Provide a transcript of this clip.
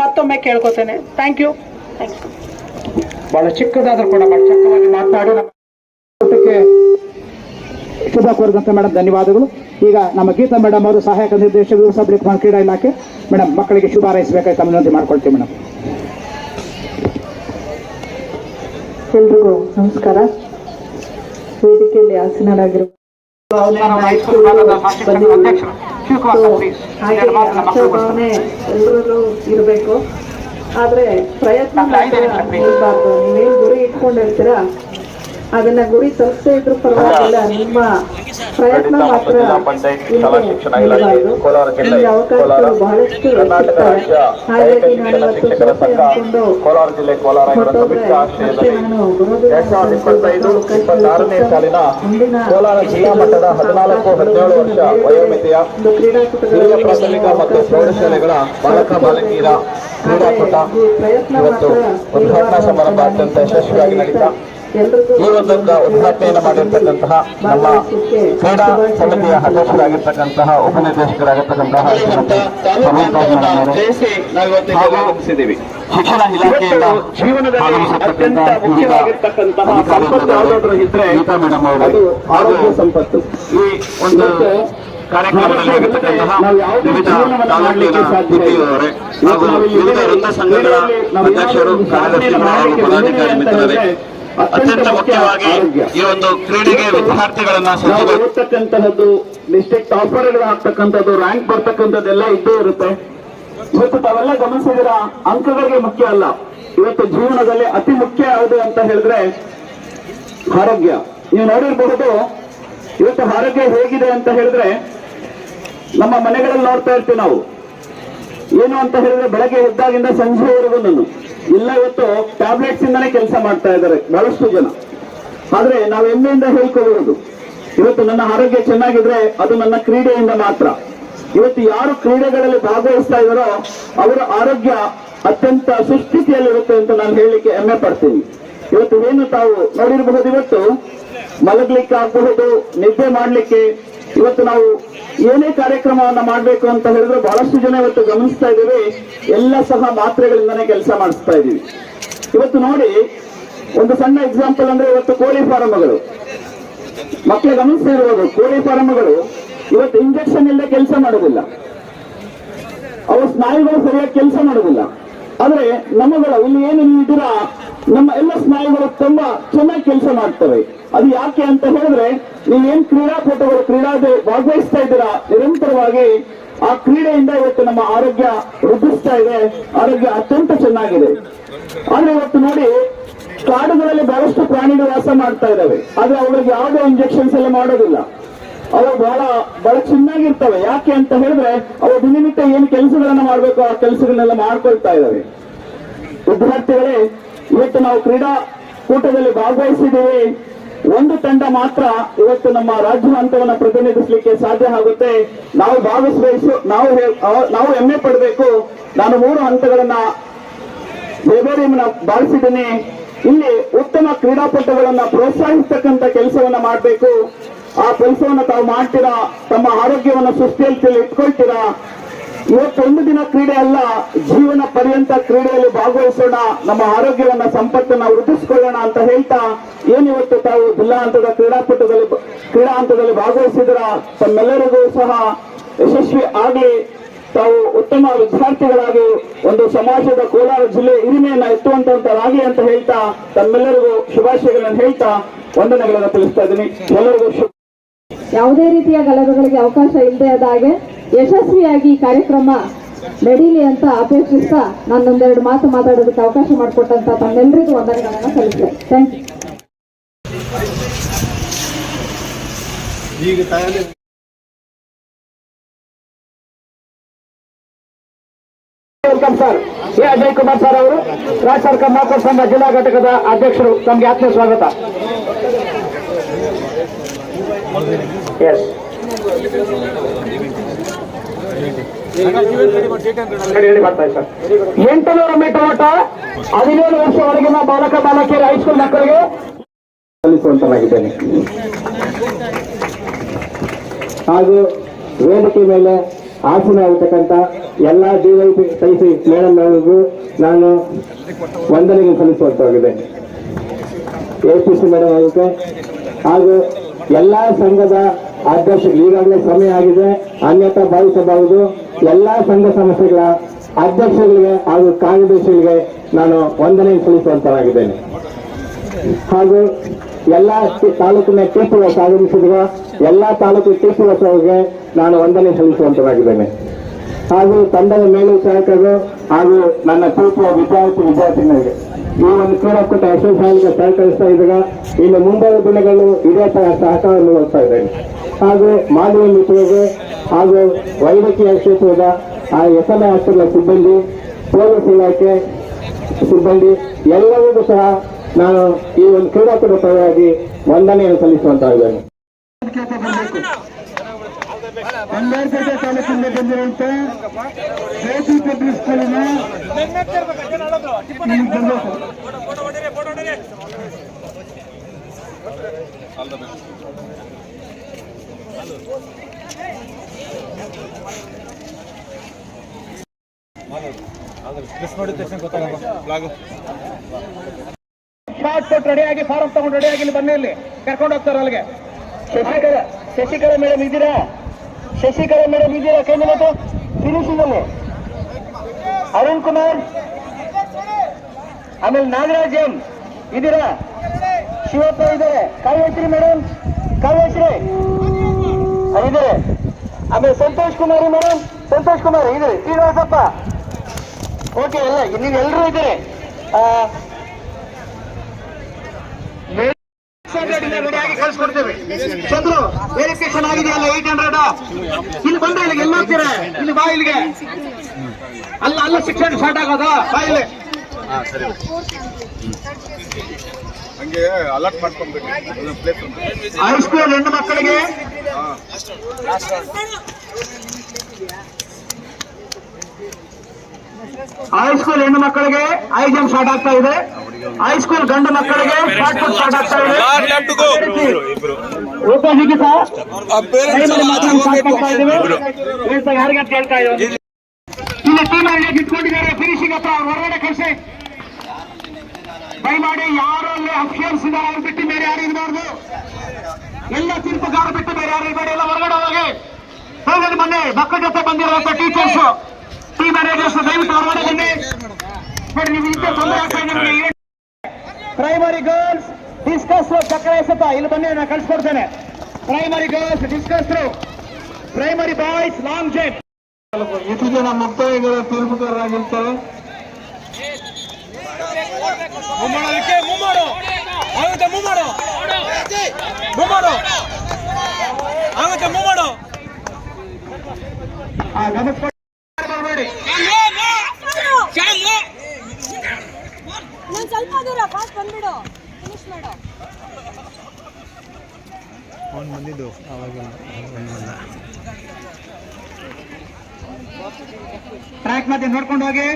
ಮತ್ತೊಮ್ಮೆ ಕೇಳ್ಕೊತೇನೆ. Thank you ಬಹಳ ಚಿಕ್ಕದಾದ್ರೂ ಕೂಡ ಬಹಳ ಚಕ್ಕವಾಗಿ ಮಾತನಾಡಿ ಶುಭ ಕೋರಿದಂತೆ ಮೇಡಮ್ ಧನ್ಯವಾದಗಳು. ಈಗ ನಮ್ಮ ಗೀತಾ ಮೇಡಮ್ ಅವರು ಸಹಾಯಕ ನಿರ್ದೇಶಕರು ಸಬ್ಲಿಕ್ ಕ್ರೀಡಾ ಇಲಾಖೆ. ಮೇಡಮ್ ಮಕ್ಕಳಿಗೆ ಶುಭ ಹಾರೈಸಬೇಕಾಗಿ ತಮ್ಮ ವಿನಂತಿ ಮಾಡ್ಕೊಳ್ತೀವಿ ಮೇಡಮ್ ಎಲ್ರಿಗೂ ನಮಸ್ಕಾರ. ವೇದಿಕೆಯಲ್ಲಿ ಆಸೀನರಾಗಿರುವ ಎಲ್ಲರಲ್ಲೂ ಇರಬೇಕು ಆದ್ರೆ ಪ್ರಯತ್ನ ಇರಬಾರ್ದು ನೀವೇನ್ ಗುರಿ ಇಟ್ಕೊಂಡಿರ್ತೀರಾ ಅದನ್ನ ಗುರಿ ತಲುಪದೇ ಇದ್ರೂ ಪರವಾಗಿಲ್ಲ ನಿಮ್ಮ ಪ್ರಯತ್ನ ಮಾತ್ರ ನಿಮ್ಗೆ ಅವಕಾಶಗಳು ಬಹಳಷ್ಟು ಸಿಗ್ತವೆ ಹಾಗಾಗಿ ನಾನು ಇವತ್ತು ಹೊರಟೋದ್ರೆ ಬರೋದಿಲ್ಲ ಸಾಲಿನ ಮುಂದಿನ ಕೋಲಾರ ಜಿಲ್ಲಾ ಮಟ್ಟದ ಹದಿನಾಲ್ಕು ಹದಿನೇಳು ವರ್ಷ ವಯೋಮಿತಿಯ ಒಂದು ಪ್ರಾಥಮಿಕ ಮತ್ತು ಪ್ರೌಢಶಾಲೆಗಳ ಬಾಲಕ ಬಾಲಕಿಯರ ಕ್ರೀಡಾಕೂಟ ಇವತ್ತು ಉದ್ಘಾಟನಾ ಸಮಾರಂಭ ಅತ್ಯಂತ ಯಶಸ್ವಿಯಾಗಿ ನಡೀತಾ ಈ ಒಂದು ಉದ್ಘಾಟನೆಯನ್ನು ಮಾಡಿರ್ತಕ್ಕಂತಹ ನಮ್ಮ ಕ್ರೀಡಾ ಸಮಿತಿಯ ಅಧ್ಯಕ್ಷರಾಗಿರ್ತಕ್ಕಂತಹ ಉಪನಿರ್ದೇಶಕರಾಗಿರ್ತಕ್ಕಂತಹ ಶಿಕ್ಷಣ ಇಲಾಖೆಯಿಂದ ಗೀತಾ ಮೇಡಮ್ ಅವರು. ಅದು ಆರೋಗ್ಯ ಸಂಪತ್ತು. ಈ ಒಂದು ಕಾರ್ಯಕ್ರಮದಲ್ಲಿ ಆಗಿರ್ತಕ್ಕಂತಹ ವಿವಿಧ ತಾಲೂಕಿನ ಹಾಗೂ ವಿವಿಧ ವೃಂದ ಸಂಘಗಳ ಅಧ್ಯಕ್ಷರು ಕಾರ್ಯದರ್ಶಿಗಳು ಹಾಗೂ ಪದಾಧಿಕಾರಿ ಮಿತ್ರರೇ. ಅತ್ಯಂತ ಮುಖ್ಯವಾಗಿ ಈ ಒಂದು ಕ್ರೀಡೆಗೆ ವಿದ್ಯಾರ್ಥಿಗಳನ್ನ ಓದ್ತಕ್ಕಂತಹದ್ದು ಡಿಸ್ಟ್ರಿಕ್ಟ್ ಟಾಪರ್ಗಳು ಆಗ್ತಕ್ಕಂಥದ್ದು ರ್ಯಾಂಕ್ ಬರ್ತಕ್ಕಂಥದ್ದೆಲ್ಲ ಇದ್ದೇ ಇರುತ್ತೆ. ಇವತ್ತು ತಾವೆಲ್ಲ ಗಮನಿಸಿದಿರ ಅಂಕಗಳಿಗೆ ಮುಖ್ಯ ಅಲ್ಲ. ಇವತ್ತು ಜೀವನದಲ್ಲಿ ಅತಿ ಮುಖ್ಯ ಯಾವುದು ಅಂತ ಹೇಳಿದ್ರೆ ಆರೋಗ್ಯ. ನೀವು ನೋಡಿರಬಹುದು ಇವತ್ತು ಆರೋಗ್ಯ ಹೇಗಿದೆ ಅಂತ ಹೇಳಿದ್ರೆ ನಮ್ಮ ಮನೆಗಳಲ್ಲಿ ನೋಡ್ತಾ ಇರ್ತೀವಿ ನಾವು. ಏನು ಅಂತ ಹೇಳಿದ್ರೆ ಬೆಳಗ್ಗೆ ಎದ್ದಾಗಿಂದ ಸಂಜೆವರೆಗೂ ನಾನು. ಇಲ್ಲ, ಇವತ್ತು ಟ್ಯಾಬ್ಲೆಟ್ಸ್ ಇಂದಾನೇ ಕೆಲಸ ಮಾಡ್ತಾ ಇದ್ದಾರೆ ಬಹಳಷ್ಟು ಜನ. ಆದ್ರೆ ನಾವು ಹೆಮ್ಮೆಯಿಂದ ಹೇಳ್ಕೋಬಹುದು ಇವತ್ತು ನನ್ನ ಆರೋಗ್ಯ ಚೆನ್ನಾಗಿದ್ರೆ ಅದು ನನ್ನ ಕ್ರೀಡೆಯಿಂದ ಮಾತ್ರ. ಇವತ್ತು ಯಾರು ಕ್ರೀಡೆಗಳಲ್ಲಿ ಭಾಗವಹಿಸ್ತಾ ಇದ್ದಾರೋ ಅವರ ಆರೋಗ್ಯ ಅತ್ಯಂತ ಸುಸ್ಥಿತಿಯಲ್ಲಿರುತ್ತೆ ಅಂತ ನಾನು ಹೇಳಲಿಕ್ಕೆ ಹೆಮ್ಮೆ ಪಡ್ತೀನಿ. ಇವತ್ತು ಏನು ತಾವು ನೋಡಿರಬಹುದು ಇವತ್ತು? ಮಲಗ್ಲಿಕ್ಕೆ ಆಗಬಹುದು ನಿದ್ದೆ ಮಾಡ್ಲಿಕ್ಕೆ ಇವತ್ತು ನಾವು ಏನೇ ಕಾರ್ಯಕ್ರಮವನ್ನ ಮಾಡಬೇಕು ಅಂತ ಹೇಳಿದ್ರೆ ಬಹಳಷ್ಟು ಜನ ಇವತ್ತು ಗಮನಿಸ್ತಾ ಇದ್ದೀವಿ. ಎಲ್ಲ ಸಹ ಮಾತ್ರೆಗಳಿಂದನೇ ಕೆಲಸ ಮಾಡಿಸ್ತಾ ಇದ್ದೀವಿ. ಇವತ್ತು ನೋಡಿ, ಒಂದು ಸಣ್ಣ ಎಕ್ಸಾಂಪಲ್ ಅಂದ್ರೆ ಇವತ್ತು ಕೋಳಿ ಫಾರಂಗಳು ಮಕ್ಕಳು ಗಮನಿಸ್ತಾ ಇರ್ಬೋದು, ಕೋಳಿ ಫಾರಂಗಳು ಇವತ್ತು ಇಂಜೆಕ್ಷನ್ ಇಲ್ಲದೆ ಕೆಲಸ ಮಾಡೋದಿಲ್ಲ. ಅವು ಸ್ನಾಯುಗಳು ಸರಿಯಾಗಿ ಕೆಲಸ ಮಾಡೋದಿಲ್ಲ. ಆದ್ರೆ ನಮ್ಮಗಳ ಇಲ್ಲಿ ಏನು ನೀವು ಇದ್ದೀರಾ ನಮ್ಮ ಎಲ್ಲ ಸ್ನಾಯುಗಳು ತುಂಬಾ ಚೆನ್ನಾಗಿ ಕೆಲಸ ಮಾಡ್ತವೆ. ಅದು ಯಾಕೆ ಅಂತ ಹೇಳಿದ್ರೆ, ನೀವೇನ್ ಕ್ರೀಡಾಪಟುಗಳು ಕ್ರೀಡಾ ಭಾಗವಹಿಸ್ತಾ ಇದ್ದೀರಾ? ನಿರಂತರವಾಗಿ ಆ ಕ್ರೀಡೆಯಿಂದ ಇವತ್ತು ನಮ್ಮ ಆರೋಗ್ಯ ವೃದ್ಧಿಸ್ತಾ ಇದೆ. ಆರೋಗ್ಯ ಅತ್ಯಂತ ಚೆನ್ನಾಗಿದೆ. ಆದ್ರೆ ಇವತ್ತು ನೋಡಿ, ಕಾಡುಗಳಲ್ಲಿ ಬಹಳಷ್ಟು ಪ್ರಾಣಿಗಳು ವಾಸ ಮಾಡ್ತಾ ಇದ್ದಾವೆ. ಆದ್ರೆ ಅವ್ರಿಗೆ ಯಾವುದೇ ಇಂಜೆಕ್ಷನ್ಸ್ ಎಲ್ಲ ಮಾಡೋದಿಲ್ಲ. ಅವು ಬಹಳ ಬಹಳ ಚೆನ್ನಾಗಿರ್ತವೆ. ಯಾಕೆ ಅಂತ ಹೇಳಿದ್ರೆ, ಅವು ದಿನನಿತ್ಯ ಏನು ಕೆಲಸಗಳನ್ನ ಮಾಡ್ಬೇಕು ಆ ಕೆಲಸಗಳನ್ನೆಲ್ಲ ಮಾಡ್ಕೊಳ್ತಾ ಇದ್ದಾವೆ. ವಿದ್ಯಾರ್ಥಿಗಳೇ ಇವತ್ತು ನಾವು ಕ್ರೀಡಾ ಕೂಟದಲ್ಲಿ ಭಾಗವಹಿಸಿದ್ದೀವಿ. ಒಂದು ತಂಡ ಮಾತ್ರ ಇವತ್ತು ನಮ್ಮ ರಾಜ್ಯ ಹಂತವನ್ನು ಪ್ರತಿನಿಧಿಸಲಿಕ್ಕೆ ಸಾಧ್ಯ ಆಗುತ್ತೆ. ನಾವು ಭಾಗವಹಿಸಬೇಕು ನಾವು ನಾವು ಹೆಮ್ಮೆ ಪಡಬೇಕು. ನಾನು ಮೂರು ಹಂತಗಳನ್ನ ಬೇಬೇರಿಯನ್ನ ಬಾಳಿಸಿದ್ದೀನಿ ಇಲ್ಲಿ ಉತ್ತಮ ಕ್ರೀಡಾಪಟುಗಳನ್ನ ಪ್ರೋತ್ಸಾಹಿಸತಕ್ಕಂಥ ಕೆಲಸವನ್ನ ಮಾಡಬೇಕು. ಆ ಕೆಲಸವನ್ನ ತಾವು ಮಾಡ್ತೀರಾ, ತಮ್ಮ ಆರೋಗ್ಯವನ್ನ ಸುಸ್ಥಿಯಲ್ಲಿ ಇಟ್ಕೊಳ್ತೀರಾ ಇವತ್ತು ಒಂದು ದಿನ ಕ್ರೀಡೆ ಅಲ್ಲ, ಜೀವನ ಪರ್ಯಂತ ಕ್ರೀಡೆಯಲ್ಲಿ ಭಾಗವಹಿಸೋಣ, ನಮ್ಮ ಆರೋಗ್ಯವನ್ನ ಸಂಪತ್ತನ್ನ ವೃದ್ಧಿಸಿಕೊಳ್ಳೋಣ ಅಂತ ಹೇಳ್ತಾ ಏನಿವತ್ತು ತಾವು ಜಿಲ್ಲಾ ಹಂತದ ಕ್ರೀಡಾಪಟುದಲ್ಲಿ ಕ್ರೀಡಾ ಹಂತದಲ್ಲಿ ಭಾಗವಹಿಸಿದ್ರ ತಮ್ಮೆಲ್ಲರಿಗೂ ಸಹ ಯಶಸ್ವಿ ಆಗಲಿ. ತಾವು ಉತ್ತಮ ವಿದ್ಯಾರ್ಥಿಗಳಾಗಿ ಒಂದು ಸಮಾಜದ ಕೋಲಾರ ಜಿಲ್ಲೆ ಹಿರಿಮೆಯನ್ನ ಎತ್ತುವಂತಾಗಲಿ ಅಂತ ಹೇಳ್ತಾ ತಮ್ಮೆಲ್ಲರಿಗೂ ಶುಭಾಶಯಗಳನ್ನು ಹೇಳ್ತಾ ವಂದನೆಗಳನ್ನು ತಿಳಿಸ್ತಾ ಇದ್ದೀನಿ. ಎಲ್ಲರಿಗೂ ಯಾವುದೇ ರೀತಿಯ ಗಲಭೆಗಳಿಗೆ ಅವಕಾಶ ಇಲ್ಲದೆ ಆದ ಹಾಗೆ ಯಶಸ್ವಿಯಾಗಿ ಈ ಕಾರ್ಯಕ್ರಮ ನಡೀಲಿ ಅಂತ ಅಪೇಕ್ಷಿಸ್ತಾ ನಾನೊಂದೆರಡು ಮಾತು ಮಾತಾಡೋದಕ್ಕೆ ಅವಕಾಶ ಮಾಡಿಕೊಟ್ಟಂತ ತಮ್ಮೆಲ್ಲರಿಗೂ ವಂದನೆಗಳನ್ನು ಸಲ್ಲಿಸ್ತೇನೆ. Thank you welcome sir. A. Ajay Kumar sir ಅವರು ರಾಜ್ಯ ಸರ್ಕಾರ ನೌಕರ ಸಂಘ ಜಿಲ್ಲಾ ಘಟಕದ ಅಧ್ಯಕ್ಷರು. ತಮಗೆ ಆತ್ಮೀಯ ಸ್ವಾಗತ. ಎಸ್ ಎಂಟುನೂರು ಮೀಟರ್ ಓಟ ಹದಿನೇಳು ವರ್ಷವರೆಗಿನ ಬಾಲಕ, ಬಾಲಕಿಯರ ಹೈಸ್ಕೂಲ್ ಮಕ್ಕಳಿಗೆ ಸಲ್ಲಿಸುವಂತನಾಗಿದ್ದೇನೆ. ಹಾಗೂ ವೇದಿಕೆ ಮೇಲೆ ಆಸನ ಆಗಿರ್ತಕ್ಕಂಥ ಎಲ್ಲ ಡಿವೈಪಿ ಸೈಸಿ ಮೇಡಮ್ ಅವರಿಗೂ ನಾನು ವಂದನೆಗೆ ಸಲ್ಲಿಸುವಂತಾಗಿದೆ ಎ ಪಿ ಸಿ ಮೇಡಮ್ ಅವರಿಗೆ ಹಾಗೂ ಎಲ್ಲ ಸಂಘದ ಅಧ್ಯಕ್ಷರು ಈಗಾಗಲೇ ಸಮಯ ಆಗಿದೆ. ಅನ್ಯತಾ ಭಾವಿಸಬಹುದು. ಎಲ್ಲ ಸಂಘ ಸಂಸ್ಥೆಗಳ ಅಧ್ಯಕ್ಷರಿಗೆ ಹಾಗೂ ಕಾರ್ಯದರ್ಶಿಗಳಿಗೆ ನಾನು ವಂದನೆ ಸಲ್ಲಿಸುವಂತನಾಗಿದ್ದೇನೆ. ಹಾಗೂ ಎಲ್ಲ ತಾಲೂಕಿನ ಟಿಪ್ಪು ಆಗಮಿಸಿರುವ ಎಲ್ಲ ತಾಲೂಕು ಅವರಿಗೆ ನಾನು ವಂದನೆ ಸಲ್ಲಿಸುವಂತನಾಗಿದ್ದೇನೆ. ಹಾಗೂ ತಂಡದ ಮೇಲ್ವಿಚಾರಕರು ಹಾಗೂ ನನ್ನ ಟಿಪ್ಪು ವಿದ್ಯಾರ್ಥಿ ವಿದ್ಯಾರ್ಥಿನಿಯರಿಗೆ ಈ ಒಂದು ಕ್ರೀಡಾಕೂಟ ಯಶಸ್ವಿಯಾಗಿ ಸಹಕರಿಸ್ತಾ ಇದ್ದಾಗ ಇನ್ನು ಮುಂಬರುವ ದಿನಗಳು ಇದೇ ತರ ಸಹಕಾರ ನೋಡ್ತಾ ಇದ್ದೇನೆ. ಹಾಗೂ ಮಾನವ ಮಿತ್ರರಿಗೆ ಹಾಗೂ ವೈದ್ಯಕೀಯ ಕ್ಷೇತ್ರದ, ಆ, ಎಸ್ ಎಲ್ ಹಾಸ್ಪಿಟಲ್ ಸಿಬ್ಬಂದಿ, ಪೊಲೀಸ್ ಇಲಾಖೆ ಸಿಬ್ಬಂದಿ, ಎಲ್ಲರಿಗೂ ಸಹ ನಾನು ಈ ಒಂದು ಕ್ರೀಡಾಕೂಟ ಪರವಾಗಿ ವಂದನೆಯನ್ನು ಸಲ್ಲಿಸುವಂತಾಗಿದ್ದೇನೆ ಬಂಗಾರಪೇಟೆ ತಾಲೂಕಿಂದ ಬಂದಿರುವಂತ ಜ್ಯೋತಿ ಪಬ್ಲಿಕ್ ಸ್ಕೂಲಿನ ಪಾಸ್ಪೋರ್ಟ್ ರೆಡಿಯಾಗಿ ಫಾರಂ ತಗೊಂಡು ರೆಡಿಯಾಗಿ ಇಲ್ಲಿ ಬನ್ನಿ ಇಲ್ಲಿ. ಕರ್ಕೊಂಡು ಹೋಗ್ತಾರೆ ಅಲ್ಲಿಗೆ. ಶಶಿಕಲಾ ಶಶಿಕಲಾ ಮೇಡಮ್ ಇದ್ದೀರಾ? ಶಶಿಕಲಾ ಮೇಡಮ್ ಇದೀರಾ ಕೈ ಮೇಲೆ ಫಿನಿಶಿಂಗ್ ಅಲ್ಲಿ. ಅರುಣ್ ಕುಮಾರ್. ಆಮೇಲೆ ನಾಗರಾಜ್ ಎಂ. ಇದೀರಾ? ಶಿವಪ್ಪ ಇದ್ದಾರೆ. ಕಾವ್ಯಶ್ರೀ ಮೇಡಮ್ ಕಾವ್ಯಶ್ರೀ. ಇದ್ದಾರೆ. ಆಮೇಲೆ ಸಂತೋಷ್ ಕುಮಾರಿ ಮೇಡಮ್ ಸಂತೋಷ್ ಕುಮಾರ್, ಇದ್ದಾರೆ. ಶ್ರೀನಿವಾಸಪ್ಪ. ಓಕೆ ಎಲ್ಲ ನೀವು ಎಲ್ಲರೂ ಇದ್ದೀರಿ ಆ, ರೆಡಿಯಾಗಿ ಕಳಿಸ್ಕೊಡ್ತೇವೆ ಚಂದ್ರು ವೆರಿಫಿಕೇಶನ್ ಆಗಿದೆಯಲ್ಲ ಏಟ್ ಹಂಡ್ರೆಡ್ ಇಲ್ಲಿ ಬಂದ್ರೆ ಇಲ್ಲಿಗೆ ಎಲ್ಲ ಹೋಗ್ತೀರಾ? ಇಲ್ಲಿ ಬಾ ಇಲ್ಲಿಗೆ. ಅಲ್ಲ ಅಲ್ಲ ಶಿಕ್ಷಣ ಸ್ಟಾರ್ಟ್ ಆಗೋದು. ಬಾ ಇಲ್ಲಿ. ಹಂಗೆ ಅಲರ್ಟ್ ಮಾಡ್ಕೊಂಡ್ಬಿಟ್ಟು ಹೈಸ್ಕೂಲ್ ಹೆಣ್ಣು ಮಕ್ಕಳಿಗೆ? ಹೈಸ್ಕೂಲ್ ಹೆಣ್ಣು ಮಕ್ಕಳಿಗೆ ಹೈ ಜಂಪ್ ಸ್ಟಾರ್ಟ್ ಆಗ್ತಾ ಇದೆ. ಹೈಸ್ಕೂಲ್ ಗಂಡು ಮಕ್ಕಳಿಗೆ ಸ್ಟಾರ್ಟ್ ಆಗ್ತಾ ಇದೆ ಹೇಳ್ತಾ ಇದ್ದೀವಿ ಇಲ್ಲಿ ಟೀಮ್ ಅಲ್ಲಿ ಇಟ್ಕೊಂಡಿದ್ದಾರೆ ಫಿನಿಶಿಂಗ್ ಹತ್ರ ಅವ್ರು ಹೊರಗಡೆ ಕಳಿಸಿ. ಮಾಡಿ ಯಾರು ಅಲ್ಲಿ ಇದ್ದಾರೆ ಅವ್ರು ಬಿಟ್ಟು ಬೇರೆ ಯಾರು ಇರಬಾರ್ದು ಎಲ್ಲ ತೀರ್ಪುಗಾರ ಬಿಟ್ಟು ಬೇರೆ ಯಾರು ಇರಬೇಡಿ ಎಲ್ಲ ಹೊರಗಡೆ ಹೋಗಿ. ಹೋಗಲಿ ಬನ್ನಿ. ಮಕ್ಕಳ ಜೊತೆ ಬಂದಿರುವಂತ ಟೀಚರ್ಸ್ ಟೀಮ್ ಮ್ಯಾನೇಜರ್ಸ್ ದಯವಿಟ್ಟು ಹೊರಗಡೆ ಬನ್ನಿ. ನೋಡಿ ನೀವು ಇಂಥ ತೊಂದರೆ ಆಗ್ತಾ ಇದೆ ಪ್ರೈಮರಿ ಗರ್ಲ್ಸ್ ಡಿಸ್ಕಸ್ ಚಕ್ರ ಎಸೆತ. ಇಲ್ಲಿ ಬನ್ನಿ ನಾನು ಕಳ್ಸಿಕೊಡ್ತೇನೆ. Primary girls discus primary boys long jump ಎಷ್ಟು ಜನ ಮುಕ್ತಾಯಗಳ ತೀರ್ಪುಗಾರರಾಗಿರ್ತಾರೆ ಆ, ನಮಸ್ಕಾರ ಮಾಡಬೇಡಿ ನಾನು ಸ್ವಲ್ಪ ದೂರ ಫಾಸ್ಟ್ ಬಂದ್ಬಿಡು. ಫಿನಿಶ್ ಮಾಡು. ಟ್ರ್ಯಾಕ್ ಮಧ್ಯೆ ನೋಡ್ಕೊಂಡು ಹೋಗಿ.